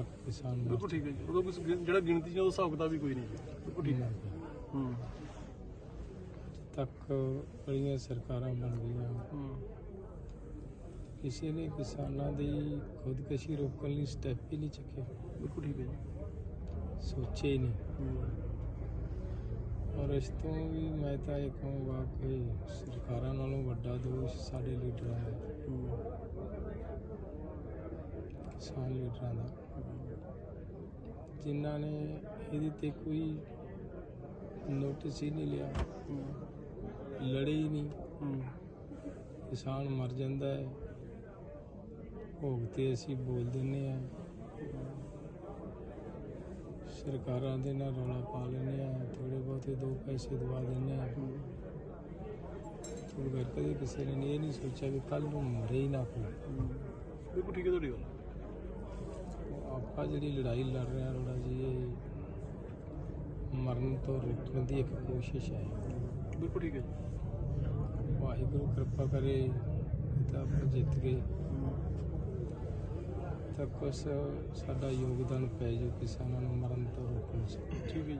ਲੱਖ ਕਿਸਾਨ ਮਰ ਬਿਲਕੁਲ ਠੀਕ ਹੈ ਜੀ। ਕੋਈ ਗਿਣ- ਜਿਹੜਾ ਗਿਣਤੀ ਜਾਂ ਉਹਦਾ ਹਿਸਾਬ ਕਿਤਾਬ ਵੀ ਕੋਈ ਨਹੀਂ ਬਿਲਕੁਲ ਠੀਕ ਹੈ। ਹੂੰ। ਤੱਕ ਬੜੀਆਂ ਸਰਕਾਰਾਂ ਬਣ ਗਈਆਂ। ਹੂੰ। ਕਿਸੇ ਨੇ ਕਿਸਾਨਾਂ ਦੀ ਖੁਦਕੁਸ਼ੀ ਰੋਕਣ ਲਈ ਸਟੈਪ ਹੀ ਨਹੀਂ ਚੱਕਿਆ ਬਿਲਕੁਲ ਠੀਕ ਹੈ ਜੀ। ਸੋਚੇ ਹੀ ਨਹੀਂ। ਹੂੰ। ਔਰ ਇਸ ਤੋਂ ਵੀ ਮੈਂ ਤਾਂ ਇਹ ਕਹੂੰਗਾ ਕਿ ਸਰਕਾਰਾਂ ਨਾਲੋਂ ਵੱਡਾ ਦੋਸ਼ ਸਾਡੇ ਲੀਡਰਾਂ ਦਾ ਹੂੰ। ਕਿਸਾਨ ਲੀਡਰਾਂ ਦਾ। ਜਿਨ੍ਹਾਂ ਨੇ ਇਹਦੇ ਤੇ ਕੋਈ ਨੋਟਿਸ ਹੀ ਨਹੀਂ ਲਿਆ। ਲੜੇ ਹੀ ਨਹੀਂ। ਕਿਸਾਨ ਮਰ ਜਾਂਦਾ ਹੈ। ਭੋਗ ਤੇ ਅਸੀਂ ਬੋਲ ਦਿੰਨੇ ਆ ਸਰਕਾਰਾਂ ਦੇ ਨਾਲ ਰੌਲਾ ਪਾ ਲੈਂਦੇ ਆ ਥੋੜੇ ਬਹੁਤੇ ਦੋ ਪੈਸੇ ਦਵਾ ਦਿੰਦੇ ਆ ਉਹ ਘਰ ਕਦੇ ਕਿਸੇ ਨੇ ਇਹ ਨਹੀਂ ਸੋਚਿਆ ਵੀ ਕੱਲ ਨੂੰ ਮਰੇ ਹੀ ਨਾ ਕੋਈ। ਬਿਲਕੁਲ ਠੀਕ ਹੈ ਤੁਹਾਡੀ ਗੱਲ। ਆਪਾਂ ਜਿਹੜੀ ਲੜਾਈ ਲੜ ਰਹੇ ਹਾਂ ਰੋੜਾ ਜੀ ਇਹ ਮਰਨ ਤੋਂ ਰੋਕਣ ਦੀ ਇੱਕ ਕੋਸ਼ਿਸ਼ ਹੈ। ਬਿਲਕੁਲ ਠੀਕ ਹੈ ਜੀ। ਵਾਹਿਗੁਰੂ ਕਿਰਪਾ ਕਰੇ ਤਾਂ ਆਪਾਂ ਜਿੱਤ ਗਏ। ਤਾਂ ਕੁਛ ਸਾਡਾ ਯੋਗਦਾਨ ਪੈ ਜੋ ਕਿਸਾਨਾਂ ਨੂੰ ਮਰਨ ਤੋਂ ਰੋਕਣ 'ਚ ਠੀਕ ਹੈ ਜੀ।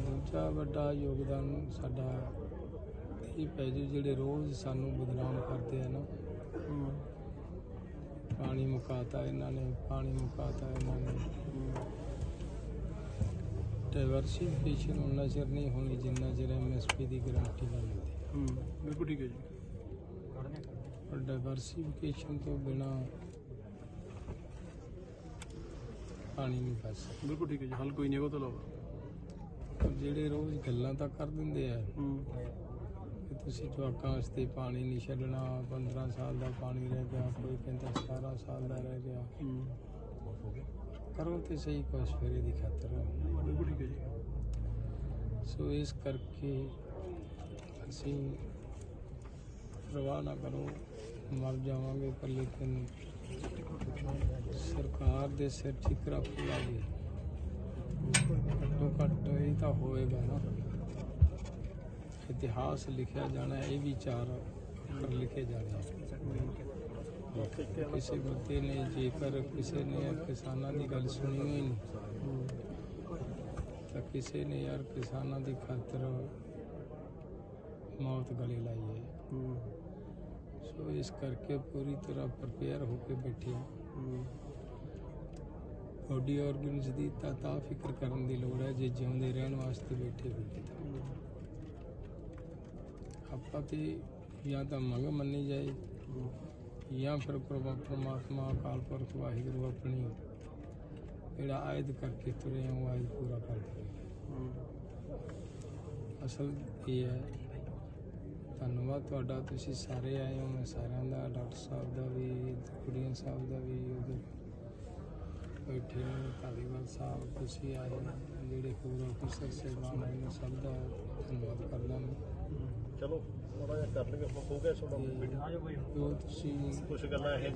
ਦੂਜਾ ਵੱਡਾ ਯੋਗਦਾਨ ਸਾਡਾ ਇਹ ਪੈ ਜੋ ਜਿਹੜੇ ਰੋਜ਼ ਸਾਨੂੰ ਬਦਨਾਮ ਕਰਦੇ ਆ ਨਾ ਪਾਣੀ ਮੁਕਾਤਾ ਇਹਨਾਂ ਨੇ ਪਾਣੀ ਮੁਕਾਤਾ ਇਹਨਾਂ ਨੇ। ਡਾਈਵਰਸਿਫਿਕੇਸ਼ਨ ਉਹਨਾਂ ਚਿਰ ਨਹੀਂ ਹੋਣੀ ਜਿੰਨਾ ਚਿਰ ਐਮਐਸਪੀ ਦੀ ਗਾਰੰਟੀ ਨਹੀਂ ਮਿਲਦੀ ਹੂੰ ਬਿਲਕੁਲ ਠੀਕ ਹੈ ਜੀ। ਔਰ ਡਾਈਵਰਸਿਫਿਕੇਸ਼ਨ ਤੋਂ ਬਿਨਾ ਪਾਣੀ ਨਹੀਂ ਸਕਦਾ। ਬਿਲਕੁਲ ਠੀਕ ਹੈ ਜੀ ਹੱਲ ਕੋਈ ਨਹੀਂ ਹੈਗਾ ਉਹ ਤੋਂ ਇਲਾਵਾ। ਜਿਹੜੇ ਰੋਜ਼ ਗੱਲਾਂ ਤਾਂ ਕਰ ਦਿੰਦੇ ਆ ਹੂੰ। ਕਿ ਤੁਸੀਂ ਜਵਾਕਾਂ ਵਾਸਤੇ ਪਾਣੀ ਨਹੀਂ ਛੱਡਣਾ 15 ਸਾਲ ਦਾ ਪਾਣੀ ਰਹਿ ਗਿਆ, ਕੋਈ ਕਹਿੰਦਾ 17 ਸਾਲ ਦਾ ਰਹਿ ਗਿਆ। ਕਰੋ ਤੇ ਸਹੀ ਕੁਛ ਫਿਰ ਇਹਦੀ ਖਾਤਰ। ਸੋ ਇਸ ਕਰਕੇ ਅਸੀਂ ਪ੍ਰਵਾਹ ਨਾ ਕਰੋ, ਮਰ ਜਾਵਾਂਗੇ, ਪਰ ਲੇਕਿਨ ਸਰਕਾਰ ਦੇ ਸਿਰ ਠਿਕਰਾ ਪੂਰਾਂਗੇ ਘੱਟੋ ਘੱਟ ਇਹ ਤਾਂ ਹੋਏਗਾ ਨਾ। ਇਤਿਹਾਸ ਲਿਖਿਆ ਜਾਣਾ ਇਹ ਵੀ ਚਾਰ ਅੱਖਰ ਲਿਖੇ ਜਾਣੇ ਕਿਸੇ ਬੰਦੇ ਨੇ ਜੇਕਰ ਕਿਸੇ ਨੇ ਕਿਸਾਨਾਂ ਦੀ ਗੱਲ ਸੁਣੀ ਹੋਈ ਨਹੀਂ ਤਾਂ ਕਿਸੇ ਨੇ ਯਾਰ ਕਿਸਾਨਾਂ ਦੀ ਖਾਤਰ ਮੌਤ ਗਲੇ ਲਾਈ ਹੈ। ਸੋ ਇਸ ਕਰਕੇ ਪੂਰੀ ਤਰ੍ਹਾਂ ਪ੍ਰਪੇਅਰ ਹੋ ਕੇ ਬੈਠੇ ਹਾਂ ਬੋਡੀ ਆਰਗਨਸ ਦੀ ਤਾਂ ਤਾਂ ਫਿਕਰ ਕਰਨ ਦੀ ਲੋੜ ਹੈ, ਜੇ ਜਿਉਂਦੇ ਰਹਿਣ ਵਾਸਤੇ ਬੈਠੇ ਹੋਏ ਤਾਂ। ਆਪਾਂ ਤੇ ਜਾਂ ਤਾਂ ਮੰਗ ਮੰਨੀ ਜਾਏ, ਜਾਂ ਫਿਰ ਪਰਮਾਤਮਾ, ਅਕਾਲ ਪੁਰਖ, ਵਾਹਿਗੁਰੂ ਆਪਣੀ ਜਿਹੜਾ ਆਇਦ ਕਰਕੇ ਤੁਰੇ ਆ, ਉਹ ਆਇਦ ਪੂਰਾ ਕਰ ਦੇਵੇ ਅਸਲ ਇਹ ਹੈ, ਧੰਨਵਾਦ ਤੁਹਾਡਾ, ਤੁਸੀਂ ਸਾਰੇ ਆਏ ਹੋ, ਮੈਂ ਸਾਰਿਆਂ ਦਾ, ਡਾਕਟਰ ਸਾਹਿਬ ਦਾ ਵੀ, ਕੁੜੀਆਂ ਸਾਹਿਬ ਦਾ ਵੀ ਉਧਰ ਬੈਠੇ ਨੇ, ਧਾਲੀਵਾਲ ਸਾਹਿਬ, ਤੁਸੀਂ ਆਏ ਜਿਹੜੇ ਹੋਰ ਅਫਸਰ ਸਹਿਬਾਨ ਨੇ, ਸਭ ਦਾ ਧੰਨਵਾਦ ਕਰਦਾ ਮੈਂ। ਕਰ ਲਈਏ ਆਪਾਂ ਹੋ ਗਿਆ ਤੁਹਾਡਾ ਤੁਸੀਂ ਕੁਝ ਗੱਲਾਂ ਇਹ